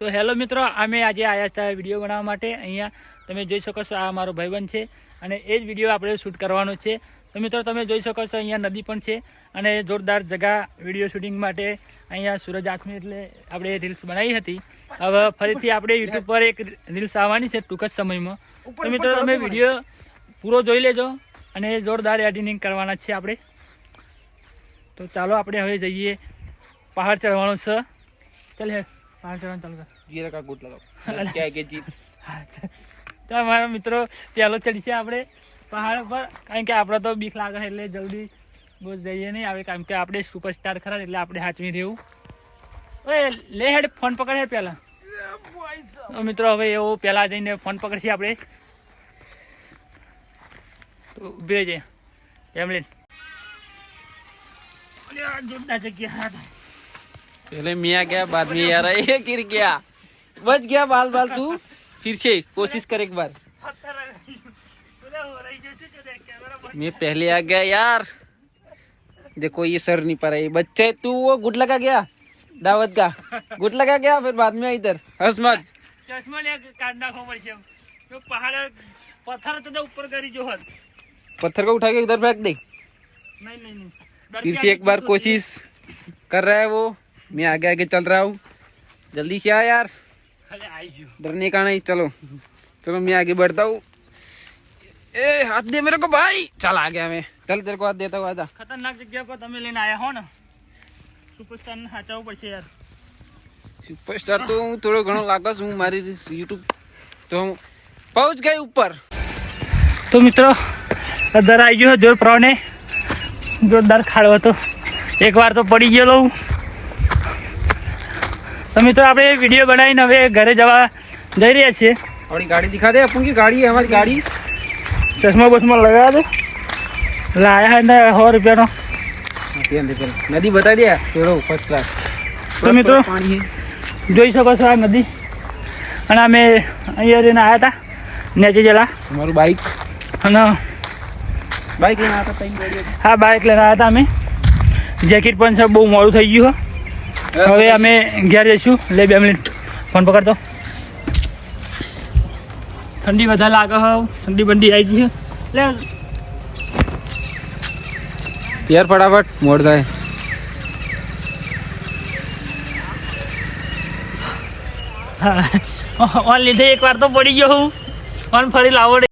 તો હેલો મિત્રો અમે આજે આવ્યા હતા વીડિયો બનાવવા માટે. અહીંયા તમે જોઈ શકો છો આ મારો ભાઈબંધ છે અને એ જ વીડિયો આપણે શૂટ કરવાનો છે. તો મિત્રો તમે જોઈ શકો છો અહીંયા નદી પણ છે અને જોરદાર જગા વીડિયો શૂટિંગ માટે અહીંયા સૂરજ આથમી એટલે આપણે રીલ્સ બનાવી હતી. હવે ફરીથી આપણે યુટ્યુબ પર એક રીલ્સ આવવાની છે ટૂંક જ સમયમાં. તો મિત્રો તમે વીડિયો પૂરો જોઈ લેજો અને જોરદાર એડિટિંગ કરવાના છે આપણે. તો ચાલો આપણે હવે જઈએ. પહાડ ચડવાનો છે. ચાલ હા ચલો ચાલુ કર. જીરા કા ગુટ લગાવ કે જીત. તો મારા મિત્રો પહેલો ચડીશું આપણે પહાડ પર કારણ કે આપણે તો બીક લાગે એટલે જલ્દી બહુ જઈએ નહીં આવે. કારણ કે આપણે સુપરસ્ટાર ખરા એટલે આપણે હાચવી રહેવું. હવે લે હેડ ફોન પકડ હે પહેલાં મિત્રો હવે એવો પહેલાં જઈને ફોન પકડશે આપણે. તો ઊભી જઈએ એમ લઈને. જોરદાર જગ્યા હતા पहले मियाँ गया बाद में यार ये गिर गया। बच गया बाल बाल तू। फिर से कोशिश कर एक बार। मैं पहले आ गया यार। देखो ये सर नहीं पा रहा बच्चे तू वो गुट लगा गया दावत का। गुट लगा गया फिर बाद में इधर। हंस चश्मा ले जो पत्थर तो ऊपर करी जो पत्थर को उठा के इधर फेंक दे। नहीं नहीं नहीं। फिर से एक बार कोशिश तो कर रहा है वो। मैं आगे आगे चल रहा हूँ जल्दी से आ यार ખાલી આવી ગયું डरने का नहीं चलो चलो मैं आगे बढ़ता हूँ ए हाथ दे मेरे को भाई चल आ गया मैं चल तेरे को हाथ देता हूँ आजा ખતરનાક જગ્યા પર તમે લઈને આવ્યા હો ને સુપરસ્ટાર ને સાચવવું પડશે યાર सुपरस्टार तो हूँ थोड़ो घणो लागस हूँ मारी यूट्यूब तो हम पहुंच गए ऊपर તો મિત્રો અદર આવી ગયો જોર પ્રવણે જોરદાર ખાડો હતો એકવાર તો પડી ગયેલો હું. તો મિત્રો આપણે વીડિયો બનાવીને હવે ઘરે જવા જઈ રહ્યા છીએ. આપણી ગાડી દેખા દે આપણ ગાડી અમારી ગાડી. ચશ્મા બસમાં લગાવ્યા દે લાયા ને સો રૂપિયાનો. નદી બતાવી દે પેલો ફર્સ્ટ ક્લાસ તો મિત્રો જોઈ શકો છો આ નદી. અને અમે અહીંયા જઈને આવ્યા હતા નેચે જેલા. અમારું બાઈક અને બાઈક લઈને આવ્યા હતા હા બાઈક લઈને આવ્યા હતા અમે. જેકેટ પણ છે બહુ મોડું થઈ ગયું હવે અમે ઘેર જઈશું. લે બે મિનિટ. ફોન પકડતો. ઠંડી વધારે લાગે હવ ઠંડી બંડી આવી ગઈ છે લે. યાર ફટાફટ મોડ થાય. ઓન લીધે એક વાર તો પડી ગયો હું. ઓન ફરી લાવો